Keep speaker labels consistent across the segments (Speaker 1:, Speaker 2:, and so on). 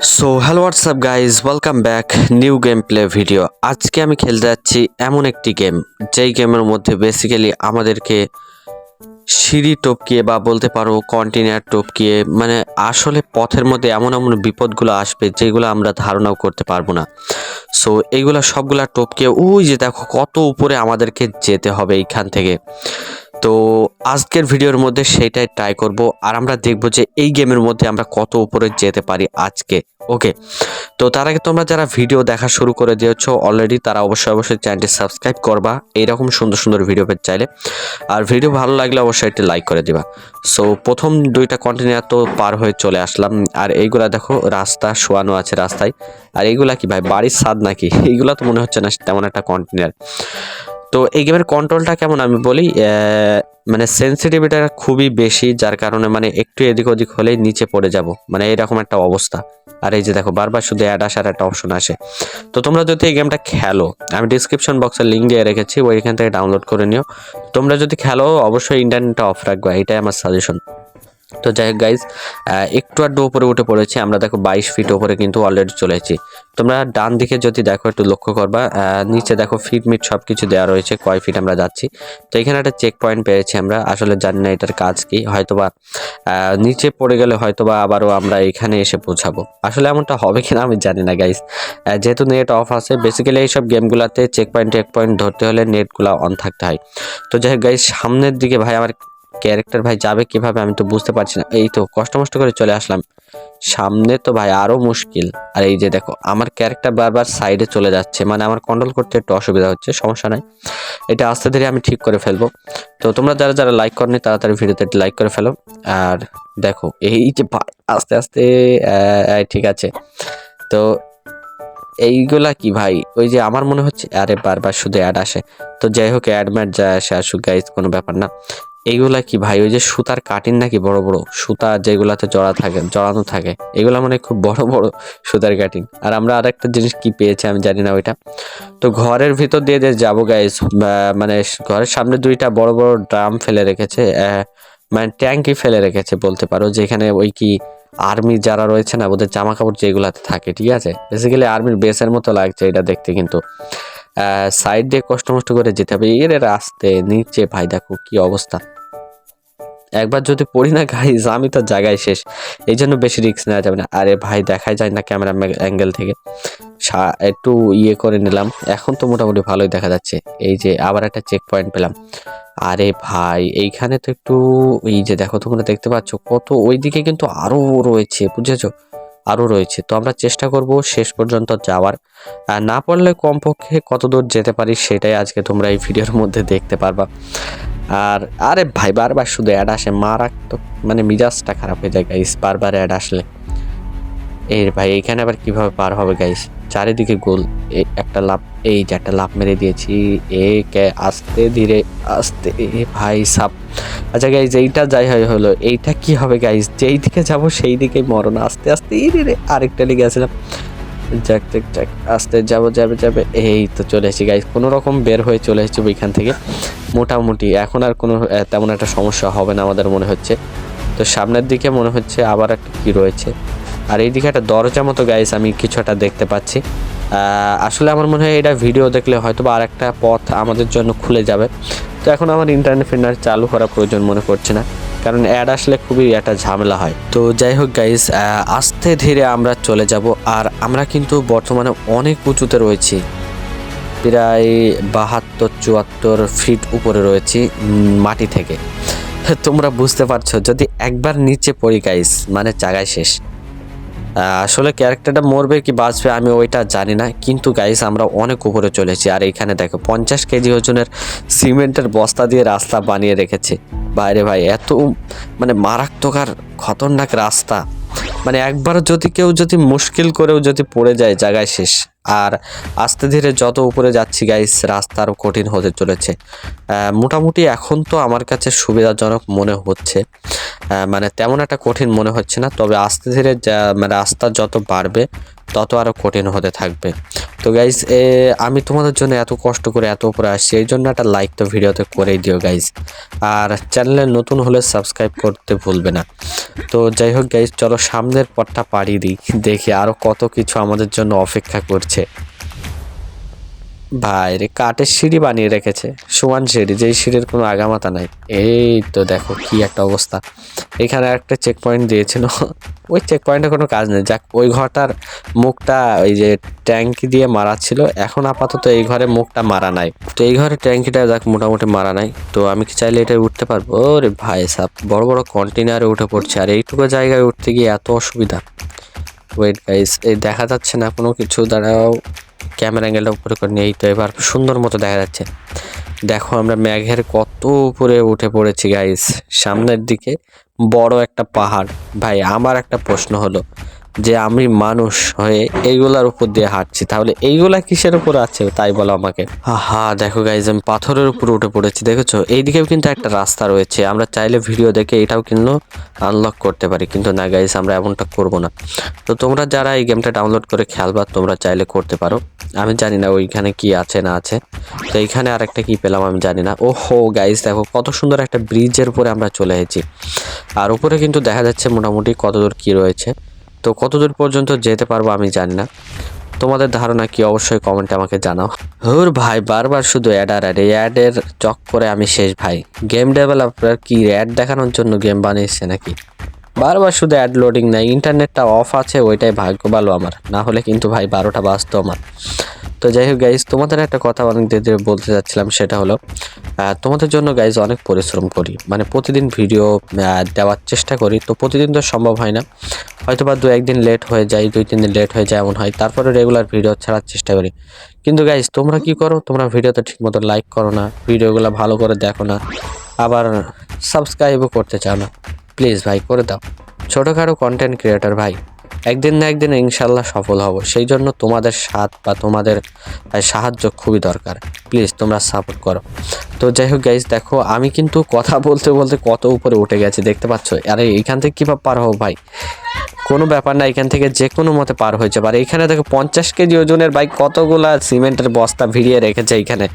Speaker 1: So hello WhatsApp guys welcome back new game play video আজকে আমি খেলতে যাচ্ছি এমন একটি গেম যেই গেমের মধ্যে বেসিক্যালি আমাদেরকে সিঁড়ি টপকিয়ে বা বলতে পারো কন্টেনার টপকিয়ে মানে আসলে পথের মধ্যে এমন এমন বিপদগুলো আসবে যেগুলো আমরা ধারণাও করতে পারব না। সো এইগুলা সবগুলা টপকিয়ে, ওই যে দেখো কত উপরে আমাদেরকে যেতে হবে এইখান থেকে। তো আজকের ভিডিওর মধ্যে সেইটাই ট্রাই করব। আর আমরা দেখব যে এই গেমের মধ্যে আমরা কত উপরে যেতে পারি আজকে। ওকে তো তার আগে তোমরা যারা ভিডিও দেখা শুরু করে দিয়েছ অলরেডি তারা অবশ্যই অবশ্যই চ্যানেলটি সাবস্ক্রাইব করবা। এইরকম সুন্দর সুন্দর ভিডিও পেতে চাইলে। আর ভিডিও ভালো লাগলে অবশ্যই একটি লাইক করে দিবা। সো প্রথম দুইটা কন্টেনার তো পার হয়ে চলে আসলাম। আর এইগুলা দেখো, রাস্তা শোয়ানো আছে রাস্তায়। আর এইগুলা কি ভাই, বাড়ির স্বাদ নাকি? এইগুলা তো মনে হচ্ছে না তেমন একটা কন্টেনার তো এই গেমের কন্ট্রোলটা কেমন আমি বলি মানে সেন্সিটিভিটা খুবই বেশি, যার কারণে মানে একটু এদিক ওদিক হলেই নিচে পড়ে যাব। মানে এরকম একটা অবস্থা। আর এই যে দেখো, বারবার শুধু অ্যাড আসার একটা অপশন আসে। তো তোমরা যদি এই গেমটা খেলো, আমি ডিসক্রিপশন বক্সে লিঙ্ক দিয়ে রেখেছি, ওইখান থেকে ডাউনলোড করে নিও। তোমরা যদি খেলো, অবশ্যই ইন্টারনেটটা অফ রাখবে, এটাই আমার সাজেশন তো যাই হোক গাইজ একটু আড্ডু উপরে উঠে পড়েছি। আমরা দেখো বাইশ ফিট উপরে কিন্তু অলরেডি চলে এসেছি। তোমরা ডান দিকে যদি দেখো, একটু লক্ষ্য করবা নিচে দেখো ফিট মিট সব কিছু দেওয়া রয়েছে, কয় ফিট আমরা যাচ্ছি। তো এখানে একটা চেক পয়েন্ট পেয়েছি আমরা। আসলে জানি না এটার কাজ কি, হয়তোবা নিচে পড়ে গেলে হয়তোবা আবারও আমরা এখানে এসে পৌঁছাবো। আসলে এমনটা হবে কিনা আমি জানি না গাইজ যেহেতু নেট অফ আছে বেসিক্যালি এইসব গেমগুলোতে চেক পয়েন্ট টেক পয়েন্ট ধরতে হলে নেটগুলো অন থাকতে হয়। তো যাই হোক গাইজ সামনের দিকে ভাই, আমার ক্যারেক্টার ভাই যাবে কীভাবে আমি তো বুঝতে পারছি না। এই তো কষ্ট মষ্ট করে চলে আসলাম। সামনে তো ভাই আরও মুশকিল। আর এই যে দেখো, আমার ক্যারেক্টার বারবার সাইডে চলে যাচ্ছে। মানে আমার কন্ট্রোল করতে একটু অসুবিধা হচ্ছে, সমস্যা নাই। এটা আস্তে ধীরে আমি ঠিক করে ফেলব। তো তোমরা যারা যারা লাইক করনি, তাড়াতাড়ি ভিডিওতে একটু লাইক করে ফেলো। আর দেখো, এই যে আস্তে আস্তে ঠিক আছে। তো এইগুলা কি ভাই? ওই যে আমার মনে হচ্ছে, আরে বারবার শুধু অ্যাড আসে। তো যাই হোক অ্যাড ম্যাড যা আসে, আসুক গাইজ কোনো ব্যাপার না। এইগুলা কি ভাই? ওই যে সুতার কাটিন নাকি বড় বড়? সুতা যেগুলাতে জড়া থাকে, জড়ানো থাকে। এগুলা মানে খুব বড় বড় সুতার কাটিন আর আমরা আরেকটা জিনিস কি পেয়েছি আমি জানি না ওইটা। তো ঘরের ভিতর দিয়ে দিয়ে যাব গাইজ মানে ঘরের সামনে দুইটা বড় বড় ড্রাম ফেলে রেখেছে মানে ট্যাঙ্কি ফেলে রেখেছে বলতে পারো। যেখানে ওই কি আর্মি যারা রয়েছে না, ওদের জামা কাপড় যেগুলাতে থাকে, ঠিক আছে? বেসিক্যালি আর্মির বেসের মতো লাগছে এটা দেখতে কিন্তু। সাইড দিয়ে কষ্ট মষ্ট করে যেতে হবে। এর রাস্তে, নিচে ভাই দেখো কি অবস্থা। একবার যদি পড়ি না গাইজ আমি তো জায়গায় শেষ। এই জন্য বেশি রিস্ক নেওয়া যাবে না। আরে ভাই, দেখাই যায় না ক্যামেরা অ্যাঙ্গেল থেকে। একটু ইয়ে করে নিলাম। এখন তো মোটামুটি ভালোই দেখা যাচ্ছে। এই যে আবার একটা চেক পয়েন্ট পেলাম। আরে ভাই, এইখানে তো একটু, এই যে দেখো তোমরা দেখতে পাচ্ছ, কত ওইদিকে কিন্তু আরও রয়েছে, বুঝেছ? আরও রয়েছে। তো আমরা চেষ্টা করব শেষ পর্যন্ত যাওয়ার। আর না পারলে কমপক্ষে কত দূর যেতে পারি, সেটাই আজকে তোমরা এই ভিডিওর মধ্যে দেখতে পারবা। আর আরে ভাই বারবার শুধু অ্যাড আসে মারাত্মক মানে মিজাজটা খারাপ হয়ে যায় গাইস বারবার অ্যাড আসলে। এই রে ভাই এইখানে আবার কীভাবে পার হবে গাইস চারিদিকে গোল একটা লাভ এই যে একটা লাভ মেরে দিয়েছি এ কে আস্তে ধীরে আস্তে এ ভাই সাপ। আচ্ছা গাইজ এইটা যাই হয় হলো এইটা কি হবে গাইজ যেই দিকে যাব সেই দিকেই মরণ আস্তে আস্তে রে, আরেকটা লেগে আসলাম। যাক যাক যাক, আস্তে যাব, যাবে যাবে। এই তো চলে এসেছি গাইজ কোনো রকম বের হয়ে চলে এসেছি ওইখান থেকে। মোটামুটি এখন আর কোনো তেমন একটা সমস্যা হবে না আমাদের মনে হচ্ছে। তো সামনের দিকে মনে হচ্ছে আবার একটা কি রয়েছে। আর এইদিকে একটা দরজা মতো গাইস আমি কিছু একটা দেখতে পাচ্ছি। আসলে আমার মনে হয় এটা ভিডিও দেখলে হয়তো বা আরেকটা পথ আমাদের জন্য খুলে যাবে। তো এখন আমার ইন্টারনেট ফিন্টারনেট চালু করা প্রয়োজন মনে করছে না। কারণ অ্যাড আসলে খুবই একটা ঝামেলা হয়। তো যাই হোক গাইস আস্তে ধীরে আমরা চলে যাব আর আমরা কিন্তু বর্তমানে অনেক উঁচুতে রয়েছি। প্রায় বাহাত্তর, চুয়াত্তর ফিট উপরে রয়েছি মাটি থেকে। তোমরা বুঝতে পারছ, যদি একবার নিচে পড়ি গাইস মানে জায়গায় শেষ। আসলে ক্যারেক্টারটা মরবে কি বাঁচবে আমি ওইটা জানি না, কিন্তু গাইস আমরা অনেক উপরে চলেছি। আর এখানে দেখো, পঞ্চাশ কেজি ওজনের সিমেন্টের বস্তা দিয়ে রাস্তা বানিয়ে রেখেছে। বাইরে ভাই, এত মানে মারাত্মক আর খতরনাক রাস্তা। মানে একবার যদি কেউ যদি মুশকিল করেও যদি পড়ে যায় জায়গায় শেষ। আর আস্তে ধীরে যত উপরে যাচ্ছি গাইস রাস্তা আরও কঠিন হতে চলেছে। মোটামুটি এখন তো আমার কাছে সুবিধাজনক মনে হচ্ছে। মানে তেমন একটা কঠিন মনে হচ্ছে না, তবে আস্তে ধীরে মানে রাস্তা যত বাড়বে তত আরও কঠিন হতে থাকবে। তো গাইজ আমি তোমাদের জন্য এত কষ্ট করে এত উপরে আসছি, এই জন্য একটা লাইক তো ভিডিওতে করেই দিও গাইজ আর চ্যানেলে নতুন হলে সাবস্ক্রাইব করতে ভুলবে না। তো যাই হোক গাইজ চলো সামনের পথটা পাড়ি দিই, দেখি আরও কত কিছু আমাদের জন্য অপেক্ষা করছে। ভাই রে কাঠের সিঁড়ি বানিয়ে রেখেছে। সমান সিঁড়ি, যেই সিঁড়ির কোনো আগামাতা নাই। এই তো দেখো কি একটা অবস্থা। এখানে একটা চেক পয়েন্ট দিয়েছিল। ওই চেক পয়েন্টে কোনো কাজ নেই। যাক, ওই ঘরটার মুখটা ওই যে ট্যাঙ্কি দিয়ে মারা ছিল। এখন আপাতত এই ঘরে মুখটা মারা নাই। তো এই ঘরে ট্যাঙ্কিটা যাক, মোটামুটি মারা নাই। তো আমি কি চাইলে এটা উঠতে পারব? ওরে ভাই সাপ বড় বড় কন্টেনারে উঠে পড়ছে। আর এইটুকু জায়গায় উঠতে গিয়ে এত অসুবিধা। ওয়েট গাইস এই দেখা যাচ্ছে না কোনো কিছু। দাঁড়াও। ক্যামেরা অ্যাঙ্গেলটা উপরে করে নিয়ে এই তো এবার সুন্দর মতো দেখা যাচ্ছে। দেখো আমরা মেঘের কত উপরে উঠে পড়েছি গাইস সামনের দিকে বড় একটা পাহাড়। ভাই, আমার একটা প্রশ্ন হলো যে আমি মানুষ হয়ে এইগুলার উপর দিয়ে হাঁটছি। তাহলে এইগুলা কিসের উপর আছে? তাই বলো আমাকে। হা দেখো গাইজ আমি পাথরের উপর উঠে পড়েছি, দেখেছ? এইদিকেও কিন্তু একটা রাস্তা রয়েছে। আমরা চাইলে ভিডিও দেখে এটাও কিন্তু আনলক করতে পারি। কিন্তু না গাইজ আমরা এমনটা করব না। তো তোমরা যারা এই গেমটা ডাউনলোড করে খেলবা, তোমরা চাইলে করতে পারো। আমি জানি না ওইখানে কি আছে, না আছে। তো এইখানে আরেকটা কি পেলাম আমি জানি না। ও হো গাইজ দেখো কত সুন্দর একটা ব্রিজের উপরে আমরা চলে এসেছি। আর উপরে কিন্তু দেখা যাচ্ছে মোটামুটি কতদূর কি রয়েছে। তো কতদূর পর্যন্ত যেতে পারব আমি জানি না। তোমাদের ধারণা কি অবশ্যই কমেন্টে আমাকে জানাও। হুর ভাই, বারবার শুধু অ্যাড আর অ্যাড এই অ্যাডের চক্করে আমি শেষ ভাই। গেম ডেভেলপার কি অ্যাড দেখানোর জন্য গেম বানিয়েছে নাকি? বারবার শুধু অ্যাড লোডিং নাই ইন্টারনেটটা অফ আছে, ওইটাই ভাগ্য ভালো আমার। না হলে কিন্তু ভাই বারোটা বাজতো আমার। তো যাই হোক গাইজ তোমাদের একটা কথা অনেক দিন বলতে চাচ্ছিলাম সেটা হলো তোমাদের জন্য গাইজ অনেক পরিশ্রম করি। মানে প্রতিদিন ভিডিও দেওয়ার চেষ্টা করি। তো প্রতিদিন তো সম্ভব হয় না। হয়তো বা দু একদিন লেট হয়ে যায়, দুই তিন দিন লেট হয়ে যায়, এমন হয়। তারপরে রেগুলার ভিডিও ছাড়ার চেষ্টা করি। কিন্তু গাইজ তোমরা কি করো? তোমরা ভিডিওতে ঠিকমতো লাইক করো না ভিডিওগুলো ভালো করে দেখো না, আবার সাবস্ক্রাইবও করতে চাও না। প্লিজ ভাই, করে দাও। ছোটোখাটো কন্টেন্ট ক্রিয়েটর ভাই। একদিন না একদিন ইনশাল্লাহ সফল হব। সেই জন্য তোমাদের সাথ বা তোমাদের সাহায্য খুবই দরকার। প্লিজ তোমরা সাপোর্ট করো। তো যাই হোক গাইজ দেখো, আমি কিন্তু কথা বলতে বলতে কত উপরে উঠে গেছি, দেখতে পাচ্ছ? আরে এইখান থেকে কীভাবে পার হব ভাই? কোনো ব্যাপার না, এখান থেকে যে কোনো মতে পার হয়েছে। পারে এখানে দেখো, পঞ্চাশ কেজি ওজনের বাইক কতগুলা সিমেন্টের বস্তা ভিড়িয়ে রেখেছে এইখানে।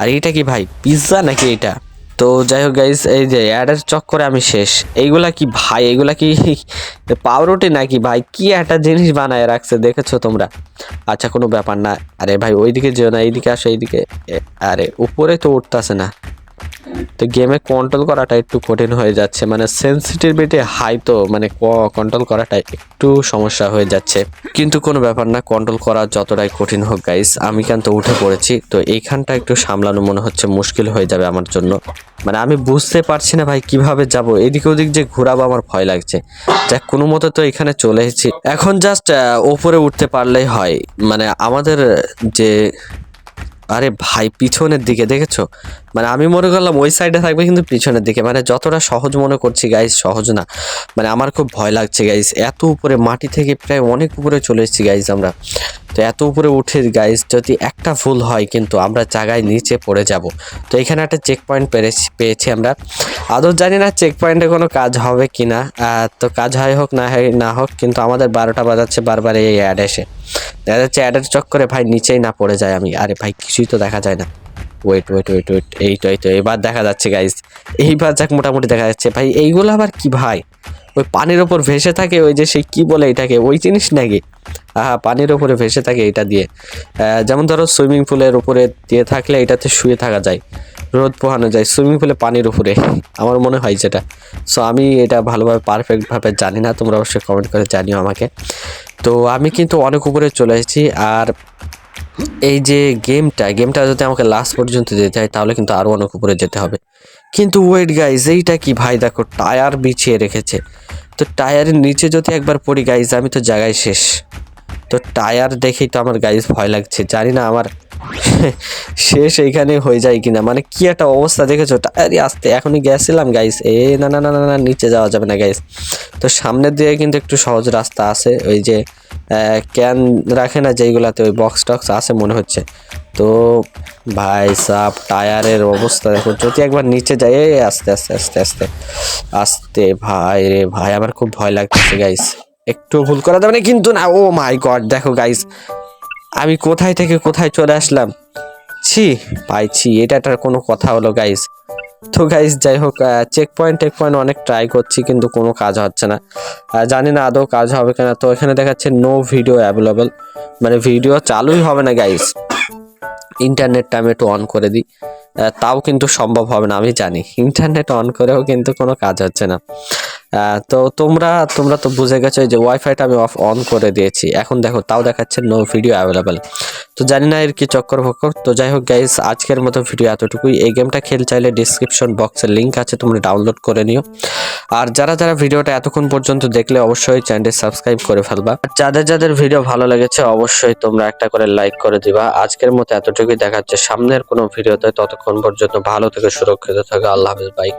Speaker 1: আর এইটা কি ভাই পিৎজা নাকি এটা? তো যাই হোক গাইজ এই যে অ্যাডের চক্করে আমি শেষ। এইগুলা কি ভাই? এইগুলা কি পাউরুটি নাকি ভাই? কি একটা জিনিস বানায় রাখছে, দেখেছ তোমরা? আচ্ছা কোনো ব্যাপার না। আরে ভাই, ওইদিকে যেও না, এইদিকে আসো, এইদিকে। আরে, উপরে তো উঠতেছে না। তো গেমে কন্ট্রোল করাটা একটু কঠিন হয়ে যাচ্ছে। মানে সেন্সিটিভিটি হাই তো মানে কন্ট্রোল করাটা একটু সমস্যা হয়ে যাচ্ছে। কিন্তু কোনো ব্যাপার না কন্ট্রোল করা যতটাই কঠিন হোক গাইস আমি কেন তো উঠে পড়েছি। তো এইখানটা একটু সামলানো মনে হচ্ছে মুশকিল হয়ে যাবে আমার জন্য। মানে আমি বুঝতে পারছি না ভাই কীভাবে যাব। এদিক ওদিক যে ঘোরাবো আমার ভয় লাগছে। যাক, কোনো মতে তো এখানে চলে এসেছি এখন জাস্ট ওপরে উঠতে পারলেই হয়। মানে আমাদের যে আরে ভাই, পিছনের দিকে, দেখেছ? মানে আমি মনে করলাম ওই সাইডে থাকবে কিন্তু পিছনের দিকে। মানে যতটা সহজ মনে করছি গাইস সহজ না। মানে আমার খুব ভয় লাগছে গাইস এত উপরে, মাটি থেকে প্রায় অনেক উপরে চলে এসেছি গাইস আমরা। তো এত উপরে উঠে গাইস যদি একটা ভুল হয় কিন্তু আমরা জায়গায় নিচে পড়ে যাব। তো এখানে একটা চেক পয়েন্ট পেয়েছি আমরা। আদৌ জানি না চেক পয়েন্টে কোনো কাজ হবে কি না তো কাজ হয় হোক না হয়, না হোক, কিন্তু আমাদের বারোটা বাজাচ্ছে বারবার এই অ্যাড এসে। দেখা যাচ্ছে অ্যাডের চক্করে ভাই নিচেই না পড়ে যায় আমি। আরে ভাই, কিছুই তো দেখা যায় না। ওয়েট ওয়েট ওয়েট ওয়েট এই তো। এই তো এবার দেখা যাচ্ছে গাইজ এইবার যাক মোটামুটি দেখা যাচ্ছে। ভাই, এইগুলো আবার কি ভাই? ওই পানির ওপর ভেসে থাকে ওই যে সেই কি বলে এটাকে? ওই জিনিস নাকি? হ্যাঁ পানির ওপরে ভেসে থাকে এটা দিয়ে। যেমন ধরো সুইমিং পুলের উপরে দিয়ে থাকলে এটাতে শুয়ে থাকা যায়, রোদ পোহানো যায়, সুইমিং পুলে পানির উপরে, আমার মনে হয় যেটা। সো আমি এটা ভালোভাবে পারফেক্টভাবে জানি না, তোমরা অবশ্যই কমেন্ট করে জানিও আমাকে। তো, আমি কিন্তু অনেক উপরে চলে এসেছি, আর এই যে গেমটা গেমটা যদি আমাকে লাস্ট পর্যন্ত যেতে হয় তাহলে কিন্তু আরও অনেক উপরে যেতে হবে। কিন্তু ওয়েট গাইজ এইটা কি? ভাই দেখো, টায়ার বিছিয়ে রেখেছে। তো টায়ারের নিচে যদি একবার পড়ি গাইজ আমি তো জায়গায় শেষ। তো টায়ার দেখেই তো আমার গাইজ ভয় লাগছে। জানি না আমার শেষ এইখানে হয়ে যায় কিনা? মানে কি একটা অবস্থা দেখেছ? টায়ারই আসতে, এখনই গেছিলাম গাইস এ, না না না না না, নিচে যাওয়া যাবে না গাইস তো সামনের দিকে কিন্তু একটু সহজ রাস্তা আছে, ওই যে ক্যান রাখে না যেইগুলাতে ওই বক্স টক্স আছে মনে হচ্ছে। তো ভাই সাপ টায়ারের অবস্থা দেখো, যদি একবার নিচে যায় এই আস্তে আস্তে আস্তে আস্তে আস্তে, ভাই রে ভাই, আমার খুব ভয় লাগতেছে গাইস একটু ভুল করা যাবে না, কিন্তু না ও মাই গড দেখো গাইস আমি কোথায় থেকে কোথায় চলে আসলাম? ছি, পাইছি এটাটার কোনো কথা হলো গাইস তো গাইস যাই হোক চেক পয়েন্ট টেক পয়েন্ট অনেক ট্রাই করছি, কিন্তু কোনো কাজ হচ্ছে না। জানি না আদৌ কাজ হবে কিনা। তো এখানে দেখাচ্ছে নো ভিডিও অ্যাভেলেবল মানে ভিডিও চালুই হবে না গাইস ইন্টারনেটটা আমি একটু অন করে দিই। তাও কিন্তু সম্ভব হবে না, আমি জানি। ইন্টারনেট অন করেও কিন্তু কোনো কাজ হচ্ছে না। তো তোমরা তোমরা তো বুঝে গেছো যে ওয়াইফাইটা আমি অফ অন করে দিয়েছি। এখন দেখো, তাও দেখাচ্ছে নো ভিডিও অ্যাভেলেবেল তো জানি না এর কি চক্কর ফক্কর। তো যাই হোক গাইস আজকের মতো ভিডিও এতটুকুই। এই গেমটা খেল চাইলে ডিসক্রিপশন বক্সের লিঙ্ক আছে, তোমরা ডাউনলোড করে নিও। আর যারা যারা ভিডিওটা এতক্ষণ পর্যন্ত দেখলে অবশ্যই চ্যানেলটি সাবস্ক্রাইব করে ফেলবা। আর যাদের যাদের ভিডিও ভালো লেগেছে, অবশ্যই তোমরা একটা করে লাইক করে দিবা। আজকের মতো এতটুকুই। দেখাচ্ছে সামনের কোনো ভিডিওতে ততক্ষণ পর্যন্ত ভালো থেকে সুরক্ষিত থাকো। আল্লাহ হাফিজ বাই